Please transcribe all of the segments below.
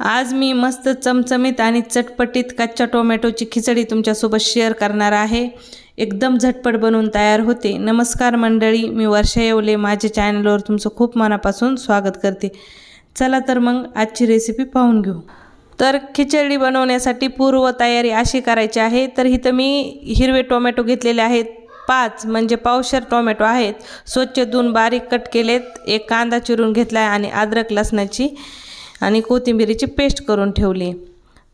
आज मी मस्त चमचमीत आणि चटपटीत कच्च्या टोमॅटोची खिचडी तुमच्यासोबत शेअर करणार आहे. एकदम झटपट बनवून तयार होते. नमस्कार मंडळी मी वर्षा येवले. माझ्या चॅनलवर तुमचं खूप मनापासून स्वागत करते. चला तर मग आजची रेसिपी पाहून घेऊ. तर खिचडी बनवण्यासाठी पूर्वतयारी अशी करायची आहे. तर इथं मी हिरवे टोमॅटो घेतलेले आहेत. पाच म्हणजे पावशर टोमॅटो आहेत. स्वच्छ धुवून बारीक कट केलेत. एक कांदा चिरून घेतला आहे आणि अद्रक लसणाची आणि कोथिंबिरीची पेस्ट करून ठेवली.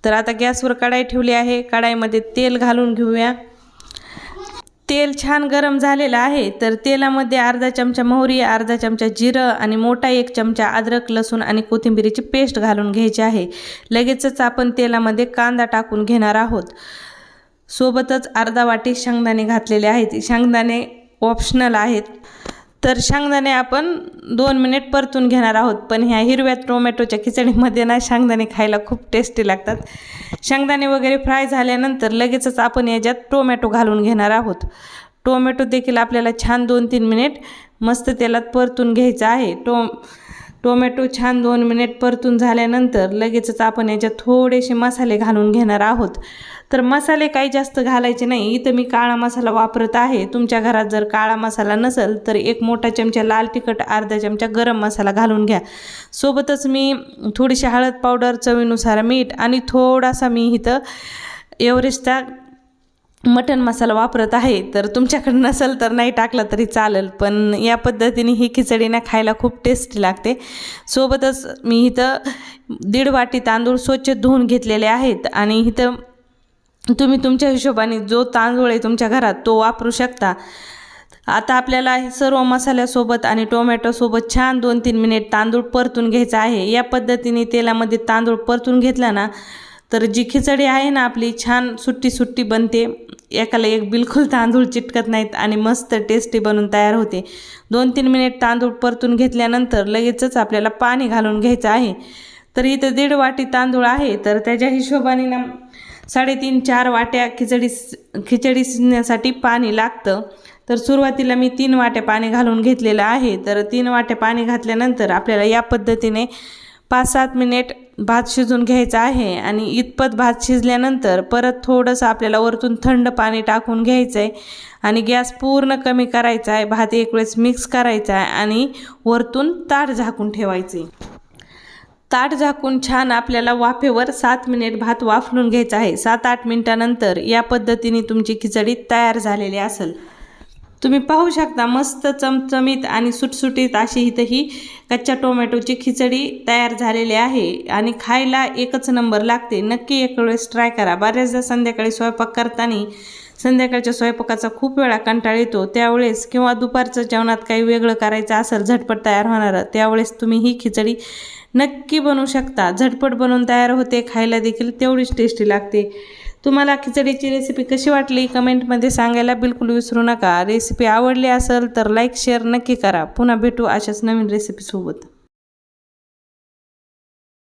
तर आता गॅसवर कढाई ठेवली आहे. कढाईमध्ये तेल घालून घेऊया. तेल छान गरम झालेलं आहे. तर तेलामध्ये अर्धा चमचा मोहरी अर्धा चमचा जिरं आणि मोठा एक चमचा अद्रक लसूण आणि कोथिंबिरीची पेस्ट घालून घ्यायची आहे. लगेचच आपण तेलामध्ये कांदा टाकून घेणार आहोत. सोबतच अर्धा वाटी शेंगदाणे घातलेले आहेत. शेंगदाणे ऑप्शनल आहेत. तर शेंगदाणे आपण दोन मिनिट परतून घेणार आहोत. पण ह्या हिरव्या टोमॅटोच्या खिचडीमध्ये ना शेंगदाणे खायला खूप टेस्टी लागतात. शेंगदाणे वगैरे फ्राय झाल्यानंतर लगेचच आपण याच्यात टोमॅटो घालून घेणार आहोत. टोमॅटो देखील आपल्याला छान दोन तीन मिनिट मस्त तेलात परतून घ्यायचं आहे. टो टोमॅटो छान दोन मिनिट परतून झाल्यानंतर लगेचच आपण याच्यात थोडेसे मसाले घालून घेणार आहोत. तर मसाले काही जास्त घालायचे नाही. इथं मी काळा मसाला वापरत आहे. तुमच्या घरात जर काळा मसाला नसेल तर एक मोठा चमचा लाल तिखट अर्धा चमचा गरम मसाला घालून घ्या. सोबतच मी थोडीशी हळद पावडर चवीनुसार मीठ आणि थोडासा मी इथं एव्हरेस्टचा मटण मसाला वापरत आहे तर तुमच्याकडे नसेल तर नाही टाकला तरी चालेल पण या पद्धतीने ही खिचडी ना खायला खूप टेस्टी लागते. सोबतच मी इथं दीड वाटी तांदूळ स्वच्छ धुवून घेतलेले आहेत आणि इथं तुम्ही तुमच्या हिशोबाने जो तांदूळ आहे तुमच्या घरात तो वापरू शकता. आता आपल्याला सर्व मसाल्यासोबत आणि टोमॅटोसोबत छान दोन तीन मिनिट तांदूळ परतून घ्यायचा आहे. या पद्धतीने तेलामध्ये तांदूळ परतून घेतला ना तर जी खिचडी आहे ना आपली छान सुट्टी सुट्टी बनते. एकाला एक बिलकुल तांदूळ चिटकत नाहीत आणि मस्त टेस्टी बनून तयार होते. दोन तीन मिनिट तांदूळ परतून घेतल्यानंतर लगेचच आपल्याला पाणी घालून घ्यायचं आहे. तर इथं दीड वाटी तांदूळ आहे. तर त्याच्या हिशोबाने ना साडेतीन चार वाट्या खिचडी खिचडी शिजण्यासाठी पाणी लागतं. तर सुरुवातीला मी तीन वाट्या पाणी घालून घेतलेलं आहे. तर तीन वाट्या पाणी घातल्यानंतर आपल्याला या पद्धतीने पाच सात मिनिट भात शिजून घ्यायचा आहे आणि इतपत भात शिजल्यानंतर परत थोडंसं आपल्याला वरतून थंड पाणी टाकून घ्यायचं आहे आणि गॅस पूर्ण कमी करायचा आहे. भात एक वेळेस मिक्स करायचा आहे आणि वरतून ताट झाकून ठेवायचे. ताट झाकून छान आपल्याला वाफेवर सात मिनिट भात वाफलून घ्यायचा आहे. सात आठ मिनिटानंतर या पद्धतीने तुमची खिचडी तयार झालेली असेल. तुम्ही पाहू शकता मस्त चमचमीत आणि सुटसुटीत अशी इथं ही कच्च्या टोमॅटोची खिचडी तयार झालेली आहे आणि खायला एकच नंबर लागते. नक्की एक वेळेस ट्राय करा. बऱ्याचदा संध्याकाळी स्वयंपाक करताना संध्याकाळच्या स्वयंपाकाचा खूप वेळा कंटाळ येतो. त्यावेळेस किंवा दुपारचं जेवणात काही वेगळं करायचं असेल झटपट तयार होणारं त्यावेळेस तुम्ही ही खिचडी नक्की बनवू शकता. झटपट बनवून तयार होते खायला देखील तेवढीच टेस्टी लागते. तुम्हाला खिचडीची रेसिपी कशी वाटली? कमेंटमध्ये सांगायला बिलकुल विसरू नका. रेसिपी आवडली असेल तर लाईक शेअर नक्की करा. पुन्हा भेटू अशाच नवीन रेसिपीसोबत